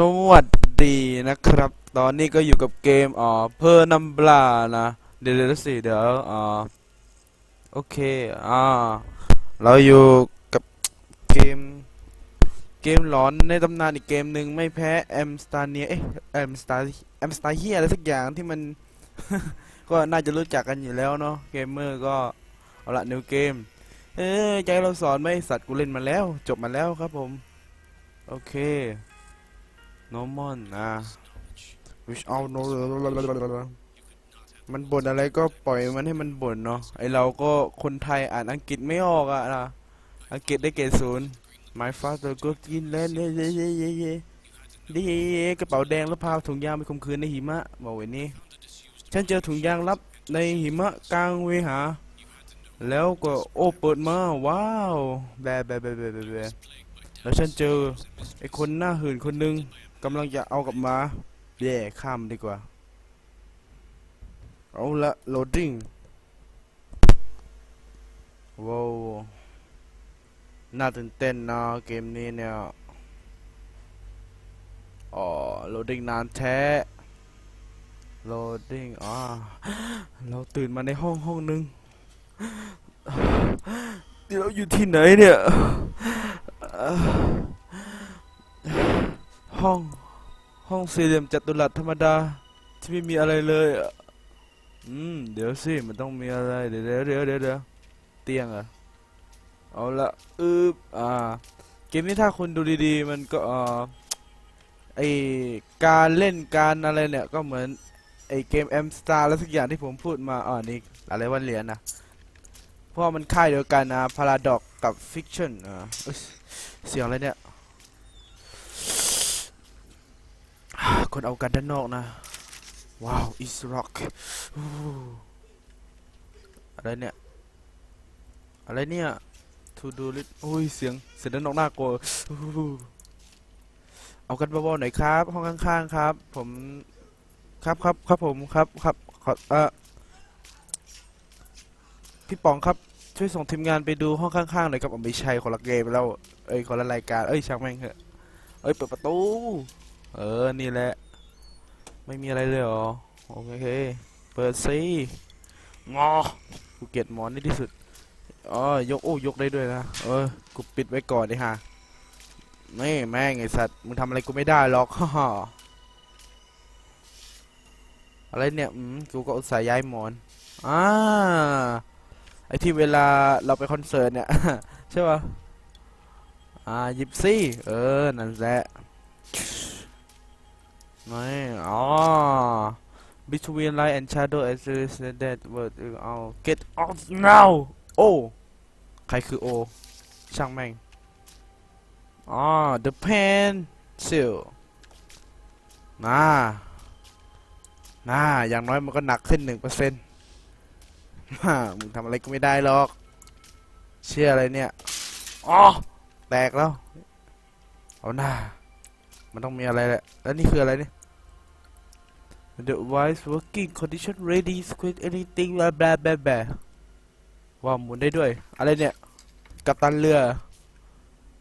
สวัสดีนะครับ ตอนนี้ก็อยู่กับเกมอ่าเพอร์นัมบลานะเดี๋ยวเดี๋ยวสิเดี๋ยวอ่าโอเคอ่าเราอยู่กับเกมเกมหลอนในตำนานอีกเกมหนึ่งไม่แพ้แอมสตาเนียเอ๊ะแอมสตาแอมสตาเฮียอะไรสักอย่างที่มัน ก็น่าจะรู้จักกันอยู่แล้วเนาะเกมเมอร์ก็เอาละนิวเกมเอ้ยใจเราสอนไหมสัตว์กูเล่นมาแล้ว จบมาแล้วครับผม โอเค normal อะ wish out no มันบ่นอะไรก็ปล่อยมันให้มันบ่นเนาะไอเราก็คนไทยอ่านอังกฤษไม่ออกอะนะอังกฤษได้เกรดศูนย์ my father go กินแล้วเย่เย่เย่เย่เย่ดีกระเป๋าแดงแล้วพาถุงยางไปข่มขืนในหิมะบอกไว้นี่ฉันเจอถุงยางลับในหิมะกลางเวหา แล้วก็โอ้เปิดมาว้าวแบะแบะแบะแบะแบะแบแล้วฉันเจอไอ้คนหน้าหื่นคนหนึง กำลังจะเอากลับมาแย่ข้ามดีกว่า เอาละโหลดดิ้งว้าวน่าตื่นเต้นนะเกมนี้เนี่ย อ๋อโหลดดิ้งนานแท้โหลดดิ้งอ่าเราตื่นมาในห้องห้องหนึงเดี๋ยวเราอยู่ที่ไหนเนี่ย ห้อง ห้องสี่เหลี่ยมจัตุรัสธรรมดา ที่ไม่มีอะไรเลยอะอืม เดี๋ยวสิ มันต้องมีอะไร เดี๋ยวเดี๋ยวเดี๋ยวเดี๋ยวเดี๋ยวเตียงอะเอาละอึบอ่า เกมนี้ถ้าคุณดูดีๆ มันก็อ่อไอการเล่นการอะไรเนี่ย ก็เหมือนไอเกม M Star แล้วสักอย่างที่ผมพูดมาอ๋อนี่อะไรวันเหรียญนะเพราะมันค่ายเดียวกันนะพาราดอกกับฟิกชันอ่าเสียงอะไรเนี่ย คนเอากันด้านนอกนะ ว้าว is rock อู้อะไรเนี่ย อะไรเนี่ย to do list โอ้ย เสียง เสียงด้านนอกน่ากลัวเอากันเบาๆหน่อยครับ ห้องข้างๆครับ ผม ครับครับครับผมครับครับขอเออพี่ป๋องครับ ช่วยส่งทีมงานไปดูห้องข้างๆหน่อยครับอ๋อไม่ใช่คนละเกมแล้ว เอ้ยคนละรายการ เอ้ยช่างแม่งเถอะเอ้ยเปิดประตู เออ นี่แหละ ไม่มีอะไรเลยเหรอ โอเค เปิดสิงอกูเกลียดหมอนนี่ที่สุด อ๋อ ยก โอ้ ยกได้ด้วยนะ เออ กูปิดไว้ก่อนดิฮะไม่แม่งไอสัตว์ มึงทำอะไรกูไม่ได้หรอกฮ่าอะไรเนี่ย อืม กูก็อุตส่าห์ย้ายหมอน อ่า ไอที่เวลาเราไปคอนเสิร์ตเนี่ย ใช่ป่ะ อ่ายิบซี่ เออ นั่นแหละ ไม่อ๋อ between light and shadow as you said that word เอา get out now โอใครคือโอช่างแม่งอ๋อ the pencil น่าน่าอย่างน้อยมันก็หนักขึ้นหนึ่งเปอร์เซ็นต์ฮ่ามึงทำอะไรก็ไม่ได้หรอก เชื่ออะไรเนี่ย อ๋อ แตกแล้ว เอาหน้า มันต้องมีอะไรแหละ แล้วนี่คืออะไรเนี่ย The wise working condition ready squid anything blah blah blah blah ว้าวหมุนได้ด้วย อะไรเนี่ย กัปตันเรือ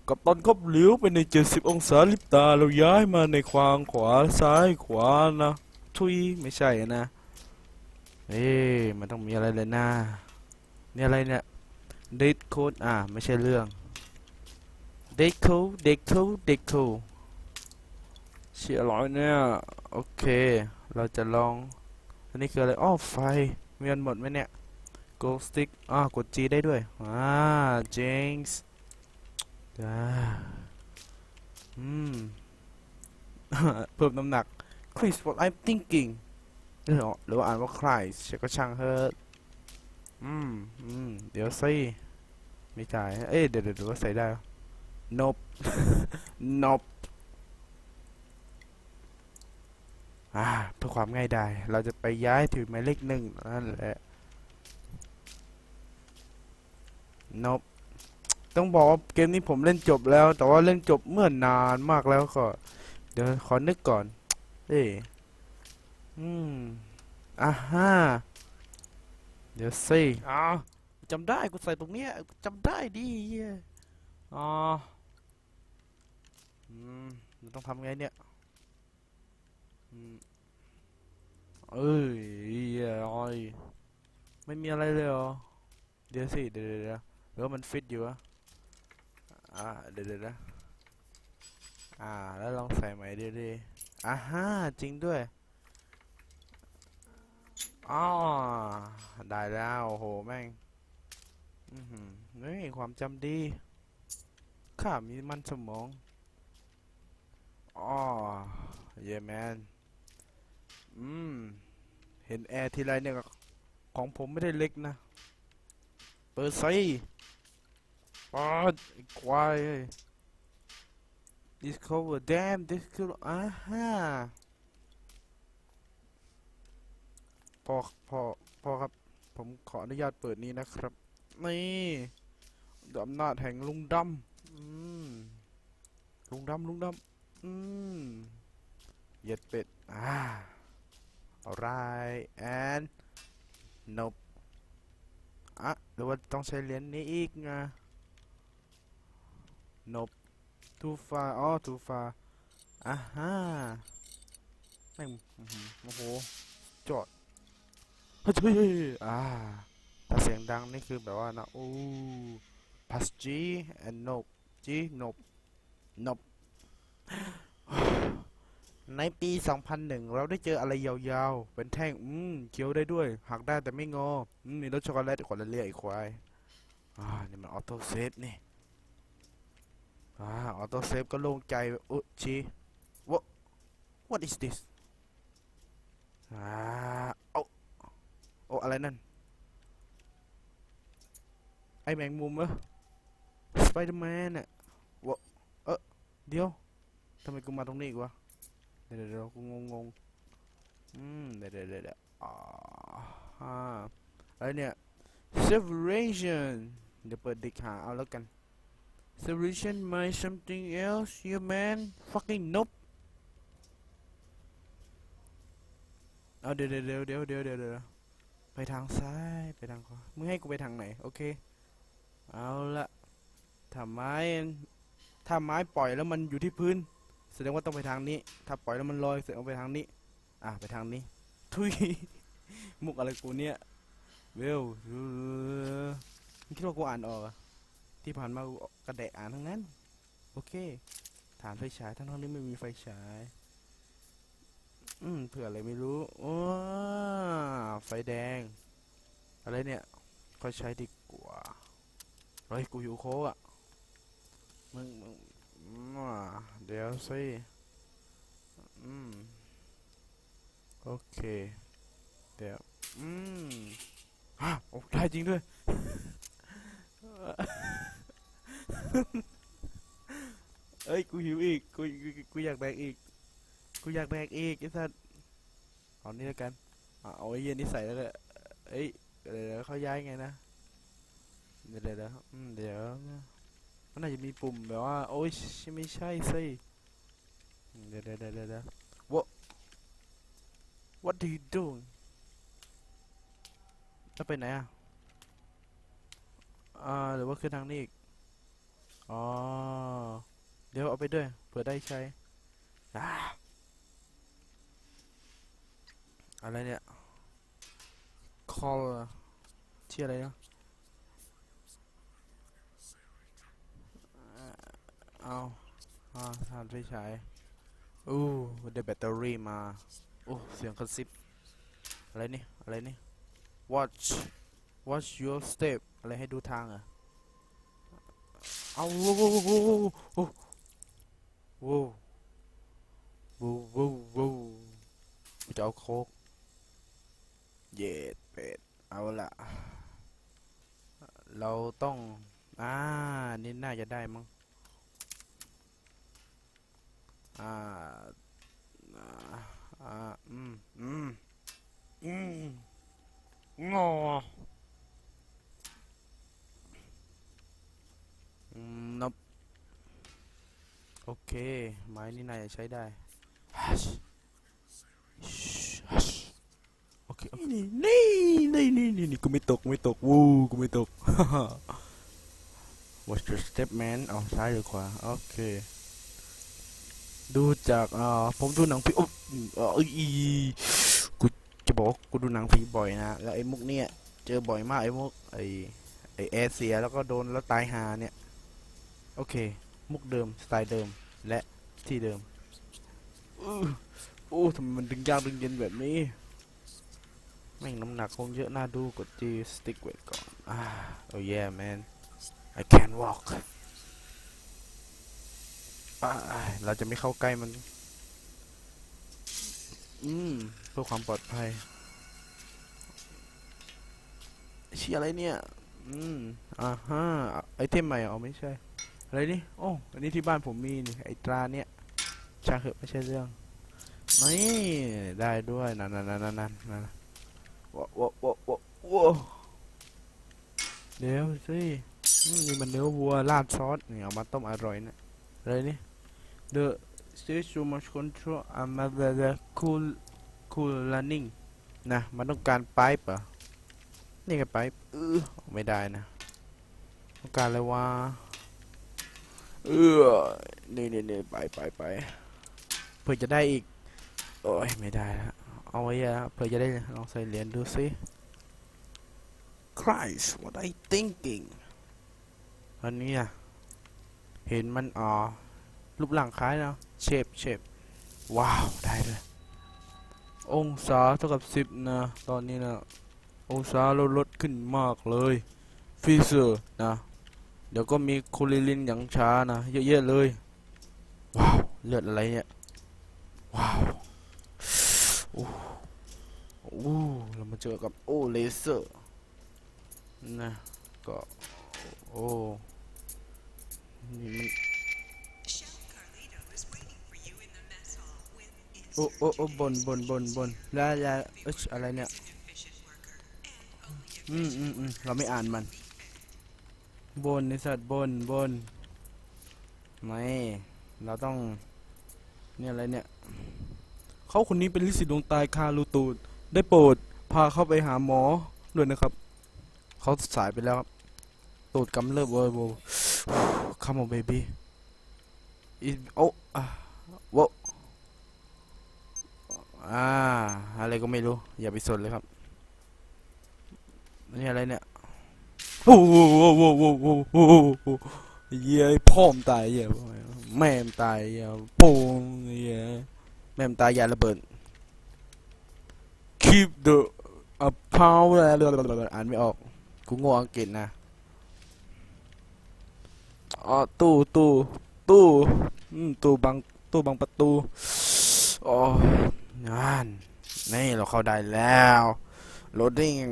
กัปตันคบเหลียวไปใน 70 องศาลิบตา เราย้ายมาในควางขวาซ้ายขวานะ ทุย ไม่ใช่นะ เอ๊ะมันต้องมีอะไรเลยนะนี่อะไรเนี่ย date code อ่า ไม่ใช่เรื่อง date code date code date code เชี่ยร้อยเนี่ย โอเค เราจะลอง อันนี้คืออะไร อ้อ ไฟ มีอันหมดไหมเนี่ย gold stick อ่ากด G ได้ด้วย อ่า Jinx อ่าอืม เพิ่มน้ำหนัก Chris what I'm thinking หรือหรือว่าอ่านว่าใครเชื่อก็ช่างเถอะอืมอืม เดี๋ยวสิไม่จ่าย เอ้ยเดี๋ยวเดี๋ยวว่าใส่ได้ปะ nope nope อ่าเพื่อความง่ายดายเราจะไปย้ายถือหมายเลขหนึ่งนั่นแหละ nope ต้องบอกว่าเกมนี้ผมเล่นจบแล้ว แต่ว่าเล่นจบเมื่อนานมากแล้วก็ เดี๋ยวขอนึกก่อนเออืมอ่าฮะเดี๋ยวสิอ๋อจำได้กูใส่ตรงเนี้ยจำได้ดีอ๋ออืมต้องทำไงเนี่ย เอ้ยอ้อยไม่มีอะไรเลยเหรอ เดี๋ยวสิ เดี๋ยวเดี๋ยวหรือว่ามันฟิตอยู่วะอ่าเดี๋ยวเดี๋ยวนะอ่า แล้วลองใส่ใหม่ดิดิอ่าฮ่าจริงด้วยอ๋อได้แล้วโอ้โหแม่งอือหือนี่ความจำดี ข้ามีมันสมองอ๋อเยแมน yeah, อืม เห็นแอร์ทีไรเนี่ย ของผมไม่ได้เล็กนะ เปิดไซปอดควาย discover damn discover อ่าฮะพอพอพอครับ ผมขออนุญาตเปิดนี้นะครับ นี่ดอำนาจแห่งลุงดำอืมลุงดำลุงดำอืมเหย็ดเป็ด อ่า alright and nope อะหรือว่าต้องใช้เหรียญนี้อีกไง nope too far อ๋อ too far อ่าฮะแม่งโอ้โหจอดเฮ้ยอ่าถ้าเสียงดังนี่คือแบบว่านะโอ้ plus G and nope G nope nope ในปี 2001 เราได้เจออะไรยาวๆ เป็นแท่ง อืมเคี้ยวได้ด้วย หักได้แต่ไม่งอ อืมมีรสช็อกโกแลตคนละเรียกไอ้ควาย อ่า นี่มันออโต้เซฟนี่ อ่า ออโต้เซฟก็โล่งใจอุ๊ชี what what is this อ่าโอ้โอ้อะไรนั่น ไอแมงมุมเหรอสไปเดอร์แมนอะวะเออเดี๋ยวทำไมกูมาตรงนี้อีกวะ เดี๋ยวเดี๋ยวกูงงงอืมเดี๋ยวเดี๋ยวเดี๋ยวอ๋อ่าอ่าอะไรเนี่ย separation เดี๋ยวเปิดดิกหาเอาแล้วกัน separation my something else you man fucking nope เอาเดี๋ยวเดี๋ยวเดี๋ยวเดี๋ยวเดี๋ยวเดี๋ยวเดี๋ยวไปทางซ้ายไปทางขวามึงให้กูไปทางไหน โอเค เอาละถ้าไม้ถ้าไม้ปล่อยแล้วมันอยู่ที่พื้น แสดงว่าต้องไปทางนี้ ถ้าปล่อยแล้วมันลอยแสดงว่าไปทางนี้ อะไปทางนี้ ทุย มุกอะไรกูเนี่ยเวลมึงคิดว่ากูอ่านออกที่ผ่านมากูกระแดะอ่านทั้งนั้น โอเค ฐานไฟฉายทั้งทั้งนี้ไม่มีไฟฉาย อืมเผื่ออะไรไม่รู้ว้าไฟแดง อะไรเนี่ยก็ใช้ดีกว่าเฮ้ยกูอยู่โคกอะมึงมึง เดี๋ยวสิอืมโอเค เดี๋ยว อืมฮะโอ้ได้จริงด้วย เอ้ย กูหิวอีกกูกู กูอยากแบกอีก กูอยากแบกอีกไอ้สัสเอานี่แล้วกัน เอาไอ้เย็นนี่ใส่แล้วแหละเอ้ย เดี๋ยวเดี๋ยวเขาย้ายไงนะ เดี๋ยวเดี๋ยวเดี๋ยว มเดี๋ยวนะมันน่าจะมีปุ่มแบบว่า โอ้ยไม่ใช่สิอืมเดี๋ยวเดี๋ยวเดี๋ยวเดี๋ยวเดี๋ยว what what do you doing แล้วไปไหนอะอ่าหรือว่าขึ้นทางนี้อีก อ๋อ เดี๋ยวเอาไปด้วย เผื่อได้ใช้อ่าอะไรเนี่ย call ที่อะไรนะอ่า เอาอ่าทานไฟฉายอู้ได้แบตเตอรี่มา โอ้ เสียงกระซิบ อะไรนี่ อะไรนี่ watch watch your step อะไรให้ดูทางอะเอาโว้โว้โว้โว้โว้โว้โว้โว้จะเอาโคกเย็ดเป็ดเอาละเราต้อง อ่า นี่น่าจะได้มั้ง อ่าอ่าอ่าอืมอืมอืมงออืมนับโอเค ไม้นี่นายใช้ได้ฮัชฮัชโอเคโอเคนี่นี่นี่นี่นี่กูไม่ตกไม่ตกวู้กูไม่ตก What's your step man เอาซ้ายหรือขวา โอเค ดูจากเอ่อผมดูหนังผีอุ๊อออีกูจะบอกกูดูหนังผีบ่อยนะแล้วไอ้มุกเนี่ยเจอบ่อยมากไอ้มุกไอ้ไอ้แอเสียแล้วก็โดนแล้วตายหาเนี่ยโอเค มุกเดิมสไตล์เดิมและที่เดิมอื้อโอ้ทำไมมันดึงยากดึงเย็นแบบนี้แม่งน้ำหนักคงเยอะน่าดูกดจีสติ๊กเวทก่อนอ่าโอ้ yeah man I can walk เราจะไม่เข้าใกล้มัน อืมเพื่อความปลอดภัยเชี่ยอะไรเนี่ย อืม อ่าฮะไอเทมใหม่เหรอไม่ใช่ อะไรนี่ โอ้อันนี้ที่บ้านผมมีนี่ ไอตราเนี่ยช่างเหอะไม่ใช่เรื่องนี่ได้ด้วยนั่นนั่นนั่นนั่นนั่นว้าวว้าวว้าวว้าวว้าวเดี๋ยวสิอืมนี่มันเนื้อวัวราดซอสนี่เอามาต้มอร่อยนะอะไรนี่ The stage too much control and the cool cool running นะ มันต้องการไปป์เหรอนี่ไงไปป์เออไม่ได้นะ ต้องการอะไรวะเออนี่นี่นี่ไปไปไปเพื่อจะได้อีก โอ้ยไม่ได้ละเอาไว้อะเพื่อจะได้ลองใส่เหรียญดูสิ Christ what I thinking อันนี้อะเห็นมันอ๋อ รูปร่างคล้ายเนาะเชฟเชฟว้าว ได้เลย องศาเท่ากับสิบนะ ตอนนี้นะ องศาลดลดขึ้นมากเลยฟีเซอร์นะ เดี๋ยวก็มีโคลิลินอย่างช้านะ เยอะๆเลย ว้าว เลือดอะไรเนี่ย ว้าวโอ้โอ้เรามาเจอกับ โอ้เลเซอร์นะก็ โอ้นี่ โอ้โอ้โอ้บนบนบนบนแล้วแล้วเอ้ยอะไรเนี่ย อืมอืมอืมเราไม่อ่านมัน บนในสัตว์บนบน ไม่ เราต้อง เนี่ยอะไรเนี่ย เขาคนนี้เป็นลิสิตดวงตายคาลูตูด ได้โปรดพาเข้าไปหาหมอด้วยนะครับ เขาสายไปแล้วครับ ตูดกำเริบเวอร์โว come on baby อีโอ้อะโว อ่า อะไรก็ไม่รู้ อย่าไปสนเลยครับนี่อะไรเนี่ยโอ้โหโอ้โหโอ้โหโอ้โหโหเหี้ยพ่อมตายเหี้ยแม่มตายเหี้ยป่งเหี้ยแม่มตายยาระเบิด keep the a power อ่านไม่ออก กูโง่อังกฤษนะอ๋อตู้ตู้ตู้อืมตู้บังตู้บังประตูโอ้ งานนี่เราเข้าได้แล้ว loading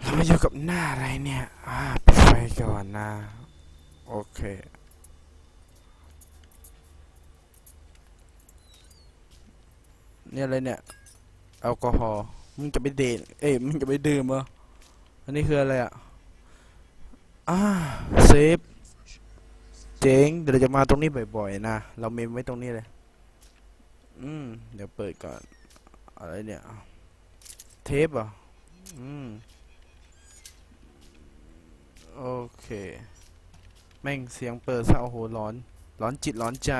เรามาอยู่กับหน้าอะไรเนี่ยอ่าปิดไฟก่อนนะ โอเคเนี่ยอะไรเนี่ยแอลกอฮอล์มึงจะไปเดทเอ้ยมึงจะไปดื่มเหรออันนี้คืออะไรอะอ่าเซฟเจ๋งเดี๋ยวเราจะมาตรงนี้บ่อยๆนะ เราเมมไว้ตรงนี้เลย อืม เดี๋ยวเปิดก่อน อะไรเนี่ย เทปอะอืม โอเค แม่งเสียงเปิดซะโอ้โหร้อน ร้อนจิตร้อนใจ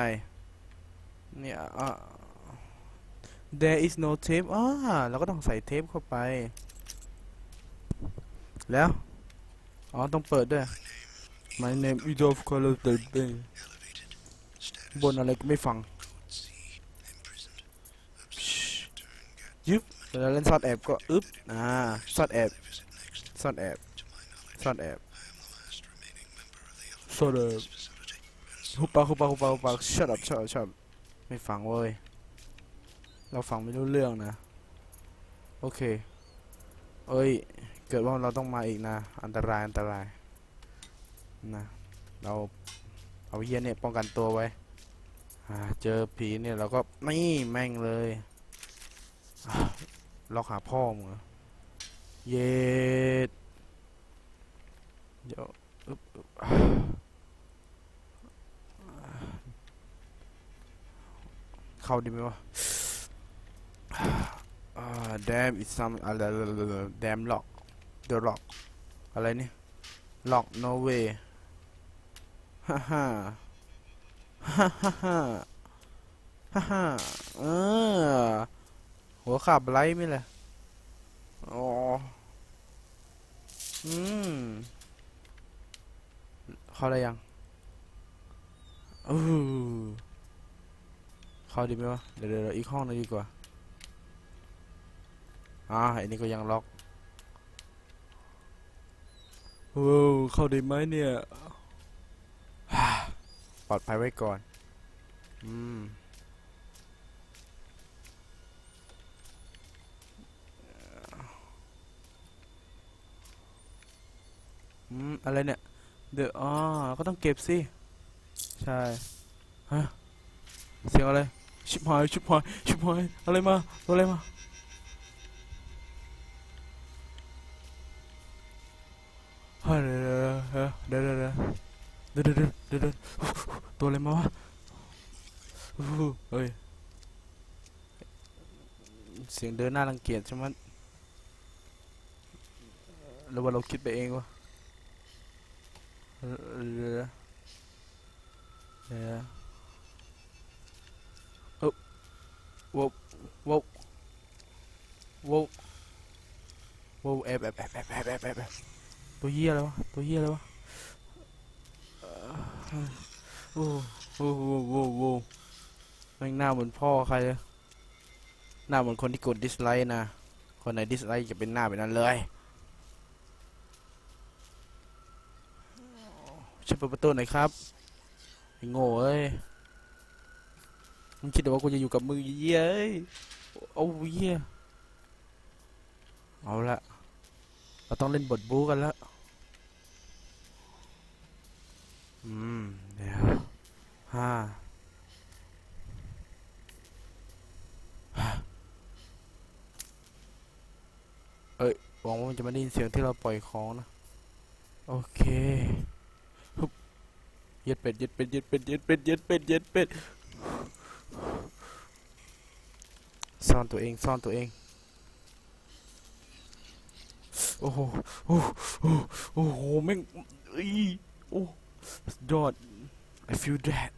เนี่ยอะ there is no tape อ่าเราก็ต้องใส่เทปเข้าไป แล้ว อ๋อ ต้องเปิดด้วย my name is of color the bay บนอะไรก็ไม่ฟัง ยึบเวลาเล่นซ่อนแอบก็อึ๊บอ่าซ่อนแอบซ่อนแอบซ่อนแอบซ่อนแอบหุบปากหุบปากหุบปากหุบปาก shut up shut up shut up ไม่ฟังเว้ยเราฟังไม่รู้เรื่องนะ โอเค เอ้ย เกิดว่าเราต้องมาอีกนะ อันตรายอันตรายนะ เราเอาเฮียเนี่ยป้องกันตัวไว้อ่าเจอผีเนี่ยเราก็นี่แม่งเลยอ่า ล็อกหาพ่อมึงเย็ดเดี๋ยวอึ๊บอึ๊บเข้าดีไหมวะอ่า damn is some อะไร damn lock the lock อะไรนี่ lock no way ฮ่าฮ่าฮ่าฮ่าฮ่าฮ่าฮ่าเออ ขับไลท์ไม่เลยอ๋อ อืมเข้าได้ยังอือเข้าดีไหมวะ เดี๋ยวเดี๋ยวอีกห้องนึงดีกว่า อ่าอันนี้ก็ยังล็อกโอ้เข้าได้ไหมเนี่ย ปลอดภัยไว้ก่อน อืม อืม อะไรเนี่ย เดอะอ๋อก็ต้องเก็บสิ ใช่ ฮะ เสียงอะไร ชิบหาย ชิบหาย ชิบหาย อะไรมา ตัวอะไรมา เฮ้ยเดี๋เดี๋เดี๋เดี๋เดี๋เดี๋ตัวอะไรมาวะเฮ้ย เสียงเดินหน้ารังเกียจใช่ไหมหรือว่าเราคิดไปเองวะ เรือเรือเอ๊บวบวบวบวบอบแอบอบแอบแอบเอบแตัวเหี้ยอะไรวะตัวเหี้ยอะไรวะโอ้โหโอ้โหโอ้โหแม่งหน้าเหมือนพ่อใครเลยหน้าเหมือนคนที่กดดิสไลค์นะคนไหนดิสไลค์จะเป็นหน้าแบบนั้นเลย ช่วยเปิดประตูหน่อยครับไอ้โง่เอ้ยมึงคิดว่ากูจะอยู่กับมึงเย้ยโอ้เหี้ยเอาละเราต้องเล่นบทบู๊กันแล้วอืมเดี๋ยวห้าหวังว่ามันจะไม่ได้ยินเสียงที่เราปล่อยของนะ โอเค เย็ดเป็ดเย็ดเป็ดเย็ดเป็ดเย็ดเป็ดเย็ดเป็ดเย็ดเป็ดซ่อนตัวเองซ่อนตัวเองโอ้โหโอ้โหโอ้โหแม่งอีโอ้ดยอด I feel that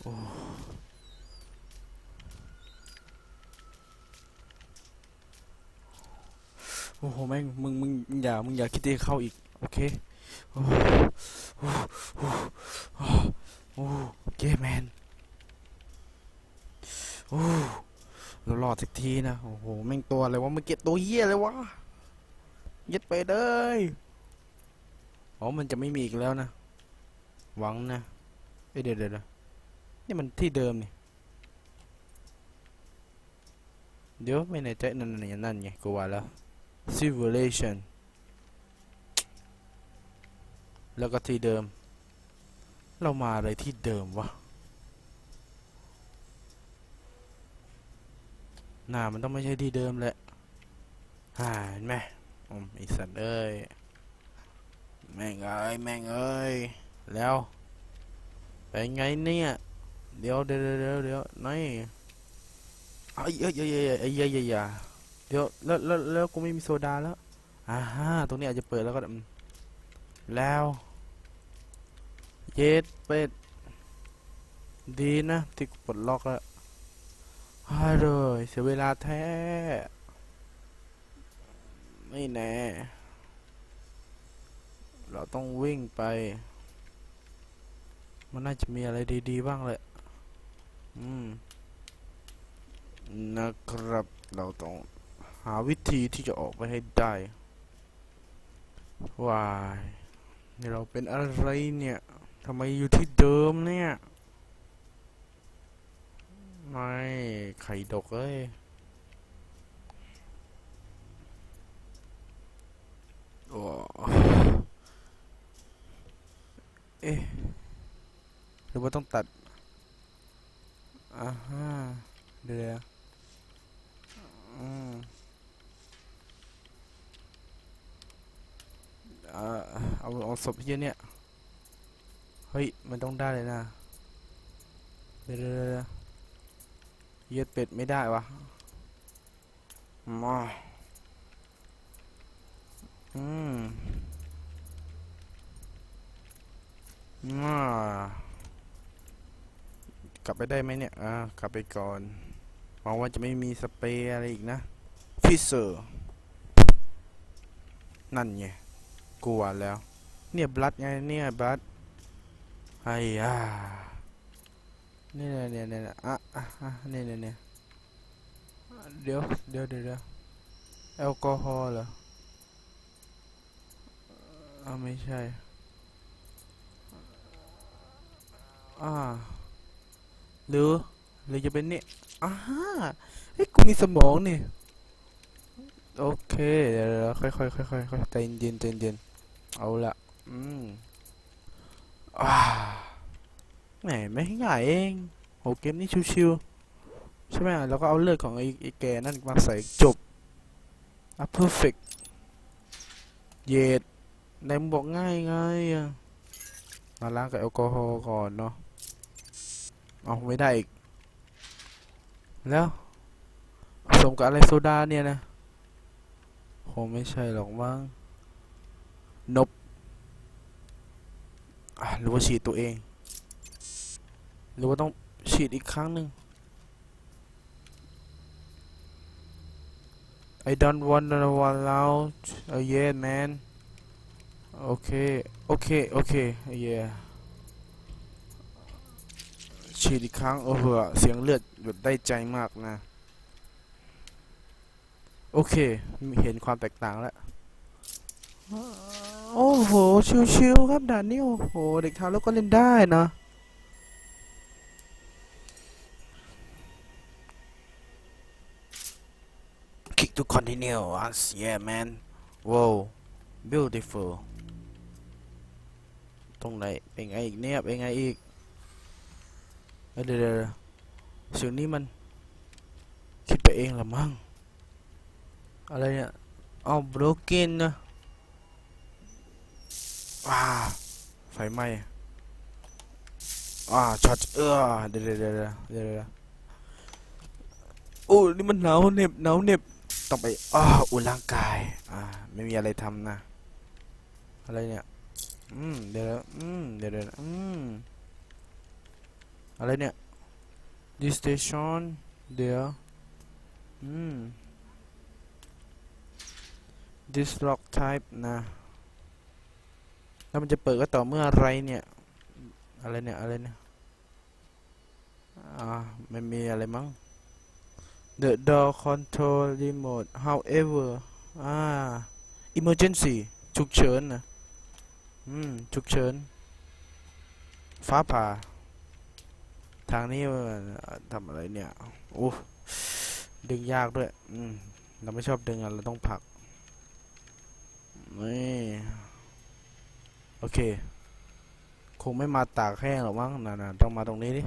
โอ้ โอ้โหแม่งมึงมึงอย่ามึงอย่าคิดที่จะเข้าอีกโอเคโอ้โหโอ้โหโอ้โหโอเคแมนโอ้เรารอดสักทีนะโอ้โหแม่งตัวอะไรวะมันเก็บตัวเหี้ยเลยวะยัดไปเลยอ๋อมันจะไม่มีอีกแล้วนะหวังนะเอ้ยเดี๋ยวเดี๋ยวเดี๋ยวนี่มันที่เดิมนี่เดี๋ยวไม่แน่ใจนั่นนั่นนั่นไงกูว่าแล้ว civilization แล้วก็ที่เดิม เรามาอะไรที่เดิมวะ หน้ามันต้องไม่ใช่ที่เดิมแหละฮ่าเห็นไหมอืมไอสัตว์เอ้ย แม่งเอ้ย แม่งเอ้ย แล้วไปไงเนี่ย เดี๋ยวเดี๋ยวเดี๋ยวเดี๋ยวนี่เอ้ยเอ้ยเอ้ยเอ้ยเอ้ยเอ้ย เดี๋ยวแล้วแล้วแล้วกูไม่มีโซดาแล้วอ่าฮะตรงนี้อาจจะเปิดแล้วก็แล้ว เย็ดเป็ดดีนะ ที่กูปลดล็อกแล้วฮ่าเลยเสียเวลาแท้ ไม่แน่ เราต้องวิ่งไป มันน่าจะมีอะไรดี ๆ บ้างแหละ อืม นะครับ เราต้อง หาวิธีที่จะออกไปให้ได้วายนี่เราเป็นอะไรเนี่ยทำไมอยู่ที่เดิมเนี่ย ไม่ไข่ดกเอ้ยโอ้เอ๊ะหรือว่าต้องตัดอ่าฮะเดี๋ยวอืม เออเอาเอาศพเฮียเนี่ย เฮ้ย มันต้องได้เลยนะเดี๋ยวเดี๋ยวเดี๋ยวเดี๋ยวเย็ดเป็ดไม่ได้วะมาอืมอ่ากลับไปได้ไหมเนี่ย อ่า กลับไปก่อน หวังว่าจะไม่มีสเปรย์อะไรอีกนะ ฟิเซอร์ นั่นไง กลัวแล้ว เนี่ยบลัดไงเนี่ยบลัดไอ้ยาเนี่ยเนี่ยเนี่ยเนี่ยอะอะอะเนี่ยเนี่ยเนี่ยเดี๋ยวเดี๋ยวเดี๋ยวเดี๋ยวแอลกอฮอล์เหรออ่าไม่ใช่ อ่า หรือ หรือจะเป็นเนี่ยอ่าเฮ้ยกูมีสมองนี่ โอเค เดี๋ยวค่อยค่อยค่อยค่อยค่อยใจเย็นใจเย็น เอาละอืมอ่าแหมไม่ง่ายเองโหเกมนี้ชิวๆใช่ไหมแล้วก็เอาเลือดของไอ้ไอ้แกนั่นมาใส่จบอะ perfect เย็ดในมึงบอกง่ายไงอะมาล้างกับแอลกอฮอล์ก่อนเนาะเอาไม่ได้อีก แล้วผสมกับอะไรโซดาเนี่ยนะคงไม่ใช่หรอกมั้ง นบหรือว่าฉีดตัวเอง หรือว่าต้องฉีดอีกครั้งหนึ่ง I don't want to one out uh, yeah man โอเคโอเคโอเค yeah ฉีดอีกครั้งโอ้โหเสียงเลือดแบบได้ใจมากนะ โอเค เห็นความแตกต่างแล้ว โอ้โห ชิวๆครับด่านนี้โอ้โห เด็กทารกก็เล่นได้นะ Kick to continue us yeah man wow beautiful ตรงไหนเป็นไงอีกเนี่ยเป็นไงอีกเอ้ยเดี๋ยวเดี๋ยวเดี๋ยวเสียงนี้มัน คิดไปเองละมั้งอะไรเนี่ยอ๋อ broken นะ อ่าไฟไหม้อ่าช็อตเออเดี๋ยวเดี๋ยวเดี๋ยวเดี๋ยวเดี๋ยวเดี๋ยวโอ้นี่มันหนาวเหน็บหนาวเหน็บต้องไปอ้าอุ่นร่างกายอ่าไม่มีอะไรทำนะ อะไรเนี่ยอืมเดี๋ยวอืมเดี๋ยวเดี๋ยวอืมอะไรเนี่ย this station เดี๋ยวอืม this lock type นะ แล้วมันจะเปิดก็ต่อเมื่ออะไรเนี่ย อะไรเนี่ย อะไรเนี่ย อ่าไม่มีอะไรมั้ง the door control remote however อ่า emergency ฉุกเฉินนะอืม ฉุกเฉิน ฟ้าผ่า ทางนี้ทำอะไรเนี่ย โอ้ ดึงยากด้วย อืม เราไม่ชอบดึงอะ เราต้องผลัก นี่ โอเค คงไม่มาตากแห้งหรอกมั้งน่ะๆต้องมาตรงนี้ดิ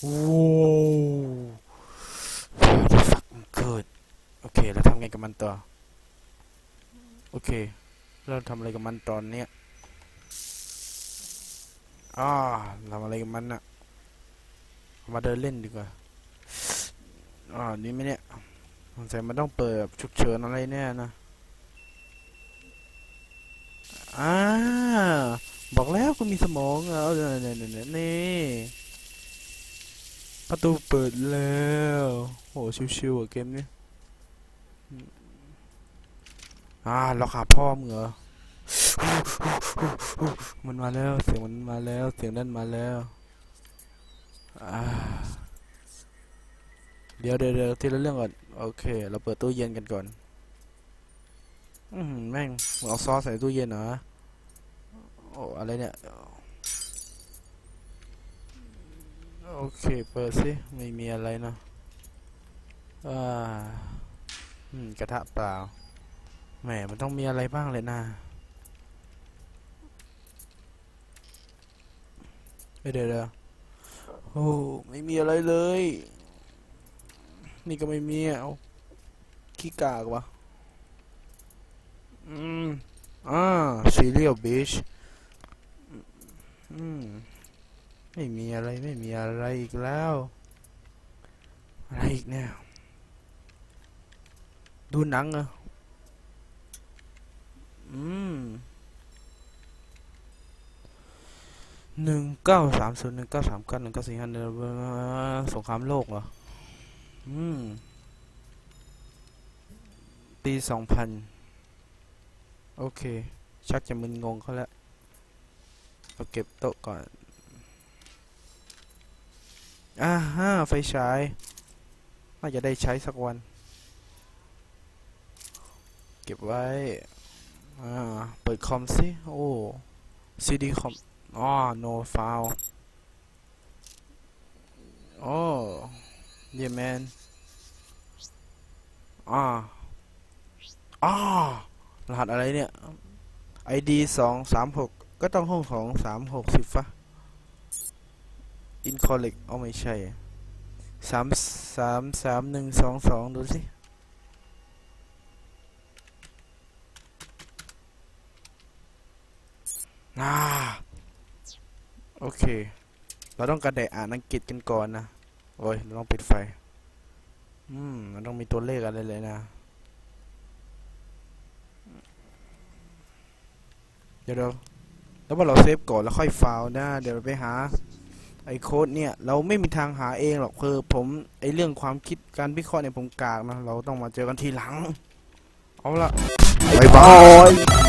โว้ว the fuck มันเกิดโอเค แล้วทำไงกับมันต่อ โอเค เราทำอะไรกับมันตอนเนี้ยอ่าทำอะไรกับมันน่ะมาเดินเล่นดีกว่าอ่านี่ไหมเนี่ย สงสัยมันต้องเปิดแบบฉุกเฉินอะไรแน่นะอ่าบอกแล้วคุณมีสมองเอาเนี่ยเนี่ยเนี่ยนี่ประตูเปิดแล้วโหชิวๆอะเกมนี้อ่าเราขาพ่อมึงเหรอมันมาแล้วเสียงมันมาแล้วเสียงนั่นมาแล้วอ่า เดี๋ยวเดี๋ยวเดี๋ยวทีละเรื่องก่อน โอเค เราเปิดตู้เย็นกันก่อน อือหือแม่งมึงเอาซอสใส่ตู้เย็นเหรอโอ้อะไรเนี่ย โอเค เปิดสิ ไม่มีอะไรเนะอ่าอืม กระทะเปล่า แหม มันต้องมีอะไรบ้างเลยนะเดี๋ยวเดี๋ยวโอ้ ไม่มีอะไรเลย นี่ก็ไม่มีเอาขี้กากวะอืมอ่าซีเรียลบิชอืมไม่มีอะไรไม่มีอะไรอีกแล้ว อะไรอีกเนี่ย ดูหนังเหรออืมหนึ่งเก้าสามศูนย์หนึ่งเก้าสามเก้าหนึ่งเก้าสี่ห้าหนึ่งสงครามโลกเหรอ อืม ปีสองพันโอเค ชักจะมึนงงเขาแล้วเอาเก็บโต๊ะก่อน อ่าฮะไฟฉาย น่าจะได้ใช้สักวัน เก็บไว้ อ่า เปิดคอมสิ โอ้ CD คอมอ๋อ no file โอ้ yeah man อ่าอ่ารหัสอะไรเนี่ย ID สองสามหกก็ต้องห้องของสามหกสิบฟะ incorrect เอาไม่ใช่สามสามสามหนึ่งสองสองดูสิอ่าโอเค เราต้องกระแดะอ่านอังกฤษกันก่อนนะ โอ้ยเราต้องปิดไฟ อืม มันต้องมีตัวเลขอะไรเลยนะ เดี๋ยวเราแล้วว่าเราเซฟก่อนแล้วค่อยฟาวนะ เดี๋ยวเราไปหา ไอ้โค้ดเนี่ย เราไม่มีทางหาเองหรอกคือผมไอ้เรื่องความคิดการวิเคราะห์เนี่ยผมกากนะ เราต้องมาเจอกันทีหลัง เอาละบายบาย